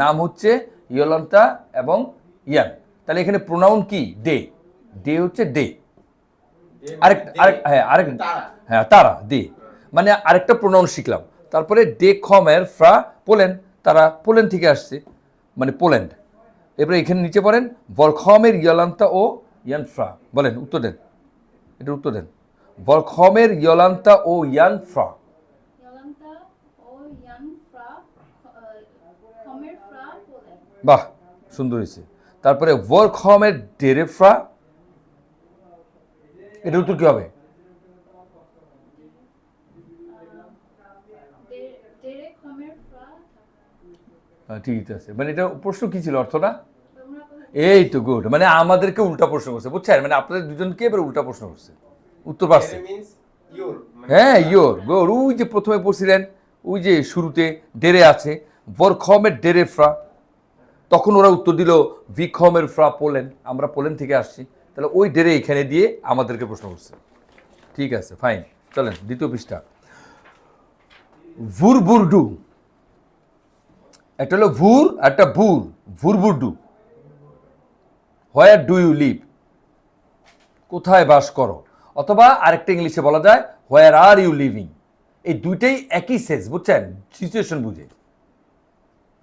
নাম হচ্ছে ইয়লন্তা এবং ইয়ান। তাহলে এখানে প্রোনাউন কি? ডে ডে হচ্ছে ডে আরেক আরেক হ্যাঁ আরেক। হ্যাঁ তারা দে। মানে আরেকটা প্রোনাউন শিখলাম। তারপরে ডে খমের ফ্রা পোল্যান্ড। তারা পোল্যান্ড থেকে আসছে। মানে পোল্যান্ড। এবারে এখানে নিচে পড়েন ভলখমের ইয়লান্তা ও ইয়ান ফ্রা। বলেন উত্তর দেন। এটার উত্তর দেন। ভলখমের ইয়লান্তা ও ইয়ান ফ্রা। বাহ সুন্দর হয়েছে। তারপরে ভলখমের ডেরে ফ্রা এটার উত্তর কি হবে? হ্যাঁ, ঠিকই আছে। মানে এটা প্রশ্ন কি ছিল অর্থটা এই তো গুড মানে আমাদেরকে উল্টা প্রশ্ন করছে বুঝছেন? মানে আপনাদের দুজনকে এবার উল্টা প্রশ্ন করছে। উত্তর পারছে ইউর হ্যাঁ ইয়োর গোর ওই যে প্রথমে পড়ছিলেন ওই যে শুরুতে ডেরে আছে ভরখমের ডেরে ফ্রা তখন ওরা উত্তর দিল ভিখমের ফ্রা পোলেন আমরা পোলেন থেকে আসছি। তাহলে ওই ডেরে এখানে দিয়ে আমাদেরকে প্রশ্ন করছে। ঠিক আছে, ফাইন। চলেন, দ্বিতীয় পৃষ্ঠা। ভুরবুরডু। একটা হলো ভুর একটা বুর। ভুরবুরডু। Where do you live? কোথায় বাস করো? অথবা আরেকটা ইংলিশে বলা যায়, হোয়ার আর ইউ লিভিং? এই দুইটাই একই সেন্স, বুঝছেন? সিচুয়েশন বুঝে।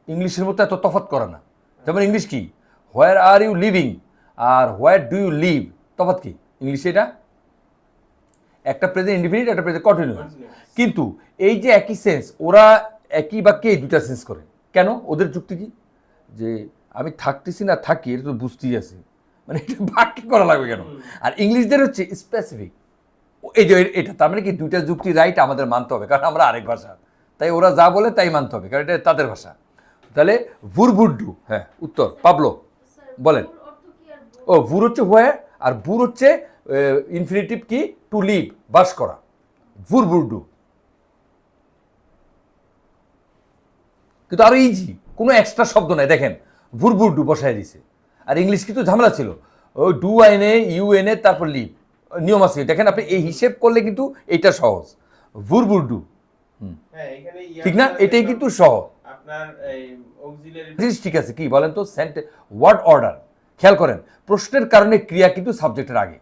ইংলিশের মতো এত তফাৎ করে না। যেমন ইংলিশ কি? হোয়ার আর ইউ লিভিং আর হোয়ার ডু ইউ লিভ তফাৎ কি? ইংলিশে এটা? একটা প্রেজেন্ট ইন্ডিফিনিট একটা প্রেজেন্ট কন্টিনিউয়াস কিন্তু এই যে একই সেন্স ওরা একই বাক্যে এই দুটা সেন্স করে। কেন? ওদের যুক্তি কি? যে আমি থাকতেছি না থাকি এটা তো বুঝতেই আছে। মানে এটা বাক্যে করা লাগবে কেন? আর ইংলিশদের হচ্ছে স্পেসিফিক এই যে এটা তার মানে কি দুইটা যুক্তি রাইট আমাদের মানতে হবে কারণ আমরা আরেক ভাষা। তাই ওরা যা বলে তাই মানতে হবে কারণ এটা তাদের ভাষা। তাহলে ভুরভুরডু হ্যাঁ উত্তর পাবলো বলেন। ও ভুর হচ্ছে হোয়ার আর বুর হচ্ছে ইনফিনিটিভ কি? টু লিভ বাস করা। ভুর বুরডু কিন্তু আরও ইজি কোনো এক্সট্রা শব্দ নাই দেখেন ভুর বুরডু বসায় দিছে। আর ইংলিশ কিন্তু ঝামেলা ছিল। ওই ডু আইনে ইউ এনে তারপর লিভ নিয়ম আছে। দেখেন আপনি এই হিসেব করলে কিন্তু এটা সহজ। ভুর বুরডু হ্যাঁ ঠিক না? এটাই কিন্তু সহজ। আপনার এই অক্সিলারি ঠিক আছে কি বলেন তো? সেন্ট ওয়ার্ড অর্ডার খেয়াল করেন প্রশ্নের কারণে ক্রিয়া কিন্তু সাবজেক্টের আগে।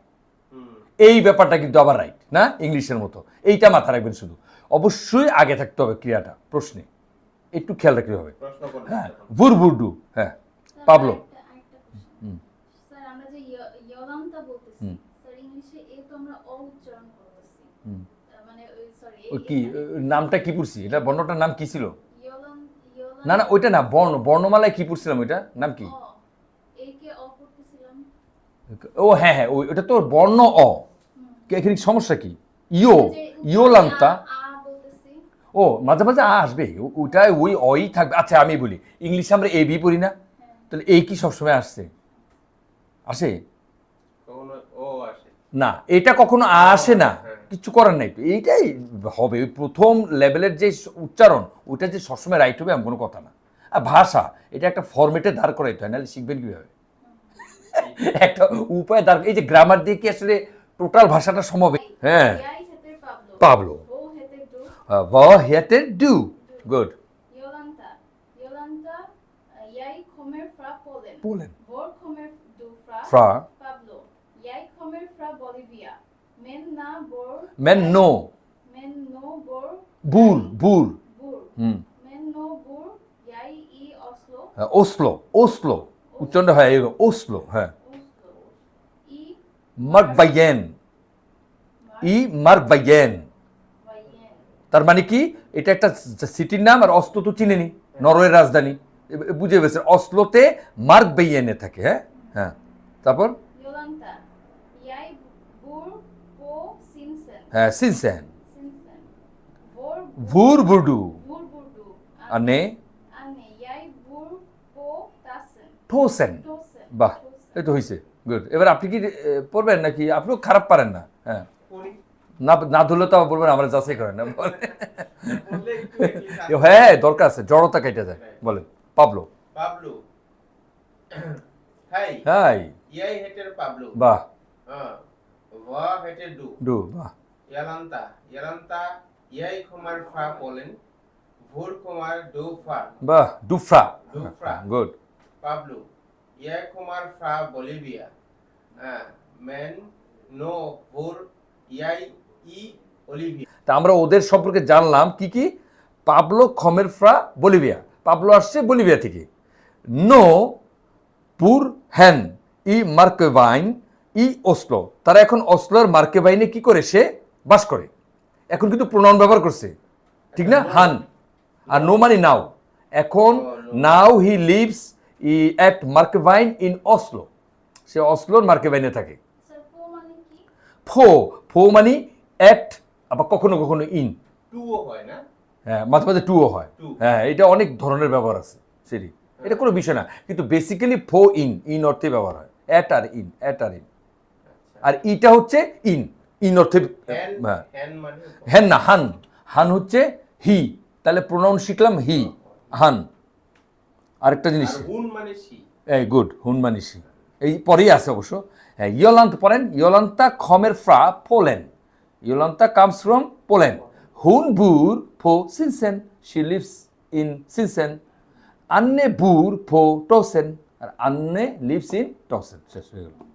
এই ব্যাপারটা কিন্তু আবার রাইট না? ইংলিশের মতো। এইটা মাথা রাখবেন শুধু। অবশ্যই আগে থাকতে হবে ক্রিয়াটা প্রশ্নে। একটু খেয়াল রাখতে হবে। হ্যাঁ তখন। বুর বুরডু হ্যাঁ। পাবলো মানে কি নামটা কি পড়ছি? এটা বর্ণটার নাম কি ছিল? না না ওইটা না বর্ণ বর্ণমালায় কি পড়ছিলাম ওইটা? নাম কি? ও হ্যাঁ হ্যাঁ ওই ওটা তো বর্ণ অ। এখানে সমস্যা কি? ইও আ বলতেছি। ও মাঝে মাঝে আ আসবে। ও- ওটা ওই অই থাকবে। আচ্ছা আমি বলি ইংলিশে আমরা এ বি পড়ি না? তাহলে এই কি সবসময় আসছে? আসে? কখনো ও আসে। না এটা কখনো আসে না। হ্যাঁ। কিছু করার নাই। তো এইটাই হবে। ওই প্রথম লেভেলের যে উচ্চারণ ওইটা যে সবসময় রাইট হবে এমন কোনো কথা না। আর ভাষা এটা একটা ফরম্যাটে দাঁড় করাইতে হয় নাহলে শিখবেন কীভাবে? একটা উপায় দাঁড় এই যে গ্রামার দিয়ে কি আসলে টোটাল ভাষাটা সম্ভব হ্যাঁ। পাবলো। ভ হেতে ডু গুড Jolanta. Jolanta, eh, nu bor... বুর বুর. হুম. হ্যাঁ, ওসলো ওসলো উচ্চারণটা হয় ওসলো হ্যাঁ. I মার্কবাইয়েন E মার্কবাইয়েন Vajen. তার মানে কি এটা একটা সিটির নাম আর অস্লো তো চিনেনি নরওয়ের রাজধানী বুঝে গেছে অস্লোতে মার্ক বেইয়েনে থাকে হ্যাঁ হ্যাঁ তারপর jag bor på Tassen. ঠোসেন Tossen. বাহ তো হয়েছে গুড এবার আপনি কি পড়বেন নাকি আপনিও খারাপ পারেন না হ্যাঁ না না ধরলে তো আবার বলবেন আমরা যাচাই করেন না হ্যাঁ দরকার আছে জড়তা কেটে যায় বলেন পাবলো পাবলো হাই হাই ইয়াই হেটের পাবলো বাহ হ্যাঁ ওয়া হেটের ডু ডু বাহ Yalanta. Yalanta. Jag kommer från Polen. ভোর কুমার ডো ফা বাহ ডুফ্রা ডুফ্রা। গুড পাবলো ইয়াই কুমার ফ্রা বলিভিয়া হ্যাঁ মেন নো ভোর ইয়াই ই অলিভিয়া তা আমরা ওদের সম্পর্কে জানলাম কি কি Pablo comes from Bolivia Pablo আসছে বলিভিয়া থেকে নো পুর হ্যান ই মার্কেবাইন ই ওসলো তারা এখন অসলোর মার্কেবাইনে কি করে সে বাস করে। এখন কিন্তু প্রণয়ন ব্যবহার করছে। ঠিক না? হান। আর নো মানি নাও এখন নাও হি লিভস ই অ্যাট মার্কেভাইন ইন অসলো সে অসলোর মার্কেভাইনে থাকে। ফো ফো মানি অ্যাট আবার কখনো কখনো ইন হয় হ্যাঁ মাঝে মাঝে টুও হয়। হ্যাঁ এটা অনেক ধরনের ব্যবহার আছে সেটি। এটা কোনো বিষয় না। কিন্তু বেসিক্যালি ফো ইন ইন অর্থে ব্যবহার হয়। অ্যাট আর ইন অ্যাট আর ইন আর ইটা হচ্ছে ইন ইন অর্থে হ্যান হ্যাঁ। হ্যান মানে না হান। হান হচ্ছে হি। তাহলে প্রোনাউন শিখলাম হি হান। আরেকটা জিনিস। আর হুন মানে সি এই গুড মানিসি এই পরেই আছে অবশ্য। হ্যাঁ ইয়োলান্ত পড়েন ইয়োলান্তা খমের ফ্রা পোলেন। Yolanta comes from Poland. হুন বুর ফো সিনসেন। She lives in সিনসেন। আন্নে বুর ফো টোসেন। আর আন্নে লিভস ইন টসেন। শেষ হয়ে গেল।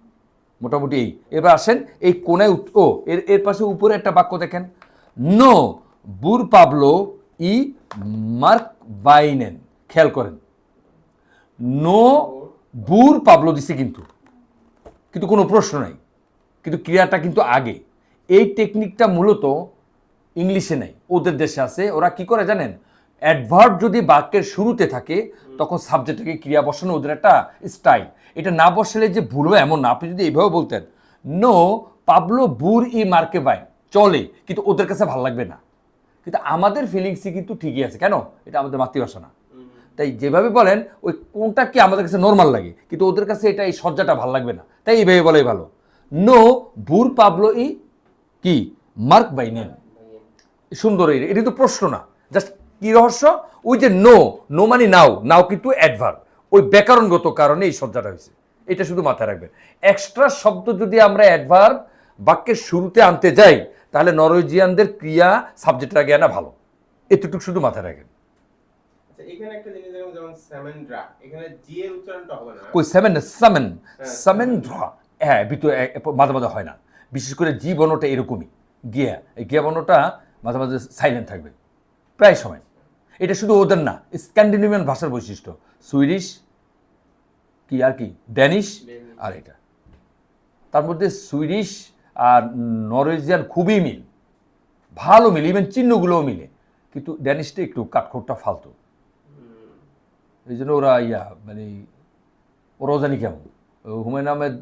মোটামুটি এই। এবার আসেন এই কোনায় ও, এর এর পাশে উপরে একটা বাক্য দেখেন। নো, বুর পাবলো ই মার্ক বাইনেন। খেয়াল করেন। নো, বুর পাবলো দিছে কিন্তু। কিন্তু কোনো প্রশ্ন নাই। কিন্তু ক্রিয়াটা কিন্তু আগে। এই টেকনিকটা মূলত ইংলিশে নেই, ওদের দেশে আছে। ওরা কি করে জানেন? অ্যাডভার্ব যদি বাক্যের শুরুতে থাকে, তখন সাবজেক্টটাকে ক্রিয়া বসানো ওদের একটা স্টাইল এটা না বসালে যে ভুল এমন না। আপনি যদি এইভাবে বলতেন, নো, পাবলো বুর ই মার্কে বাই চলে। কিন্তু ওদের কাছে ভালো লাগবে না। কিন্তু আমাদের ফিলিংসই কিন্তু ঠিকই আছে। কেন? এটা আমাদের মাতৃভাষা না। তাই যেভাবে বলেন, ওই কোনটা কি আমাদের কাছে নর্মাল লাগে? কিন্তু ওদের কাছে এটা, এই সজ্জাটা ভালো লাগবে না। তাই এইভাবে বলাই ভালো। নো, বুর পাবলো ই কি? মার্ক বাই নেন। সুন্দর এটা তো প্রশ্ন না। জাস্ট কি রহস্য? ওই যে নো নো মানে নাও নাও কিন্তু অ্যাডভার ওই ব্যাকরণগত কারণে এই সজ্জাটা হয়েছে। এটা শুধু মাথায় রাখবেন। এক্সট্রা শব্দ যদি আমরা অ্যাডভার বাক্যের শুরুতে আনতে যাই তাহলে নরওয়েজিয়ানদের ক্রিয়া সাবজেক্টের আগে আনা ভালো। এতটুকু শুধু মাথায় রাখেন। আচ্ছা এখানে একটা জিনিস যেমন সেমেন্ড্রা এখানে জি এর উচ্চারণটা হবে না। কই সেভেন সেভেন হ্যাঁ, হ্যাঁ ভিতরে মাঝে মাঝে হয় না। বিশেষ করে জি বর্ণটা এরকমই। গিয়া এই গিয়া বর্ণটা মাঝে মাঝে সাইলেন্ট থাকবে। প্রায় সময়। এটা শুধু ওদের না স্ক্যান্ডিনেভিয়ান ভাষার বৈশিষ্ট্য। সুইডিশ কি আর কি? ড্যানিশ আর এটা। তার মধ্যে সুইডিশ আর নরওয়েজিয়ান খুবই মিল। ভালো মিল ইভেন চিহ্নগুলোও মিলে। কিন্তু ড্যানিশটা একটু কাঠখোট্টা ফালতু। এই জন্য ওরা ইয়া মানে ওরাও জানি কেমন। ও হুমায়ুন আহমেদ